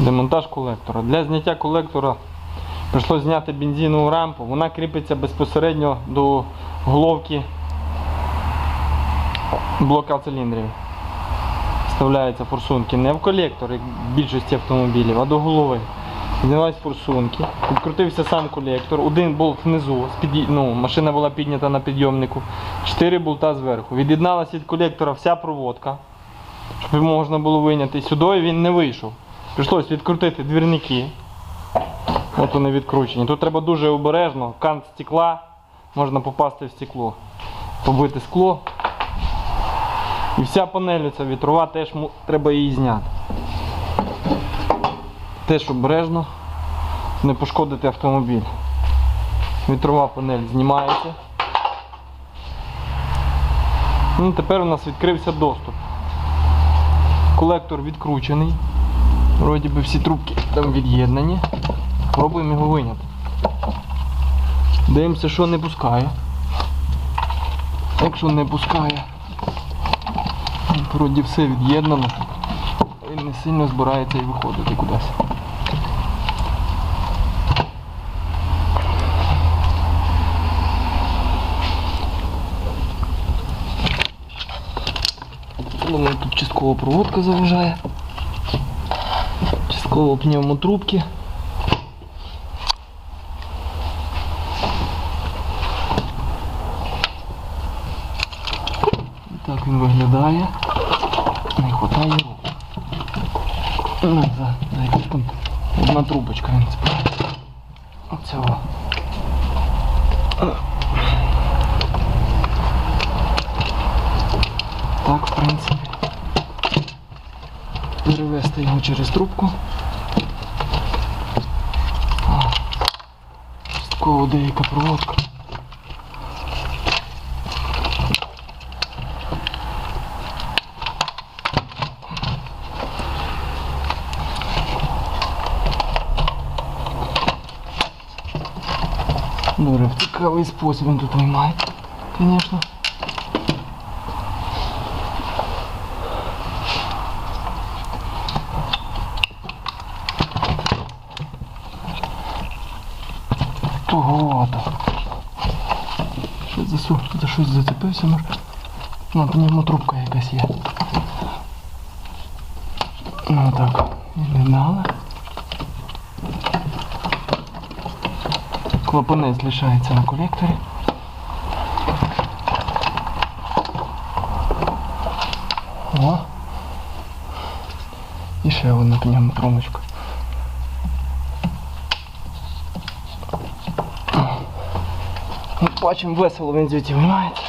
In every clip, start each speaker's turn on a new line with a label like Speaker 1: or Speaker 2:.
Speaker 1: Демонтаж колектора. Для зняття колектора прийшлося зняти бензинову рампу. Вона кріпиться безпосередньо до головки блока циліндрів. Вставляються форсунки не в колектор, більшості автомобілів, а до голови. Знялись форсунки, відкрутився сам колектор, один болт внизу, ну, машина була піднята на підйомнику, чотири болта зверху. Від'єдналась від колектора вся проводка, щоб його можна було виняти. Сюди він не вийшов. Прийшлось відкрутити двірники. От вони відкручені. Тут треба дуже обережно, кант стекла, можна попасти в стекло, побити скло. І вся панель ця вітрова теж треба її зняти. Теж обережно, не пошкодити автомобіль. Вітрова панель знімається. Ну, тепер у нас відкрився доступ. Колектор відкручений. Вроді би всі трубки там від'єднані. Пробуємо його виняти. Дивимося, що не пускає. Якщо не пускає, вроді все від'єднано. Він не сильно збирається і виходити кудись. Думаю, тут частково проводка заважає. Частково пневмотрубки. Так він виглядає. Не вистачає рук. Ну, за, за якусь там одна трубочка він цепляє. Оцього. Так, в принципі. Перевести його через трубку. Частково деяка проводка. Добре, в цікавий спосіб він тут виймає, звісно. Що за, су... за щось зацепився, може? Ну, пневмотрубка якась є. Ну так, відгнали. Клапанець лишається на колекторі. О. І ще одна пневмотрубочка. Ну, Бачимо, весело він звідти виймається.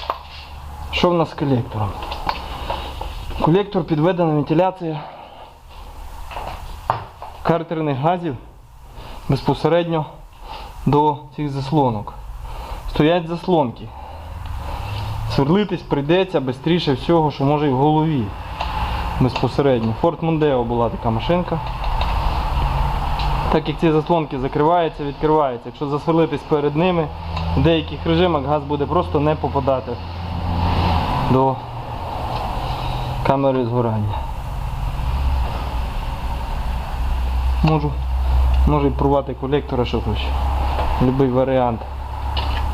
Speaker 1: Що в нас з колектором? Колектор підведена вентиляція картерних газів безпосередньо до цих заслонок. Стоять заслонки. Сверлитись прийдеться швидше всього, що може і в голові. Безпосередньо. Ford Mondeo була така машинка. Так як ці заслонки закриваються, відкриваються. Якщо засверлитись перед ними, в деяких режимах газ буде просто не попадати до камери згорання. Можу, можу і порвати колектора, що хочу. Любий варіант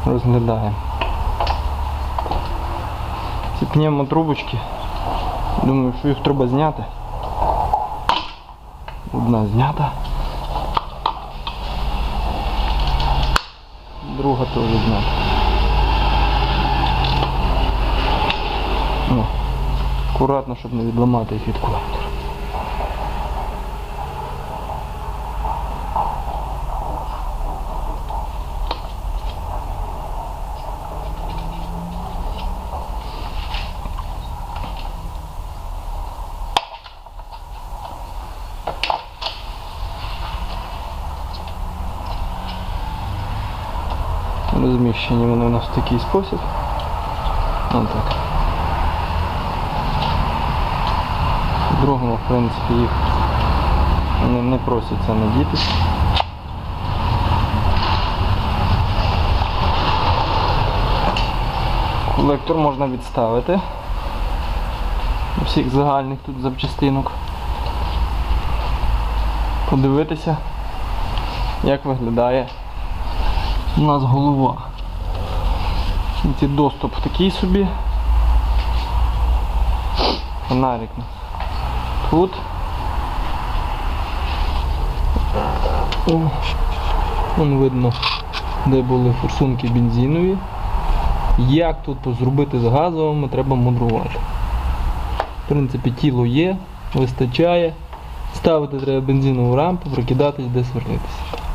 Speaker 1: розглядаємо. Ці пневмотрубочки, думаю, що їх треба зняти. Одна знята. Друга теж знята. Акуратно, щоб не відламати їх Розміщені вони у нас в такий спосіб. Отак. Другому, в принципі, їх не, не просяться надітись. Колектор можна відставити. Всіх загальних тут запчастинок. подивитися, як виглядає у нас голова. Доступ такий собі. Фонарик тут. О, вон видно, де були форсунки бензинові. Як тут зробити з газовими, треба мудрувати. В принципі, тіло є, вистачає. Ставити треба бензинову рампу, прокидатись, де сверлитися.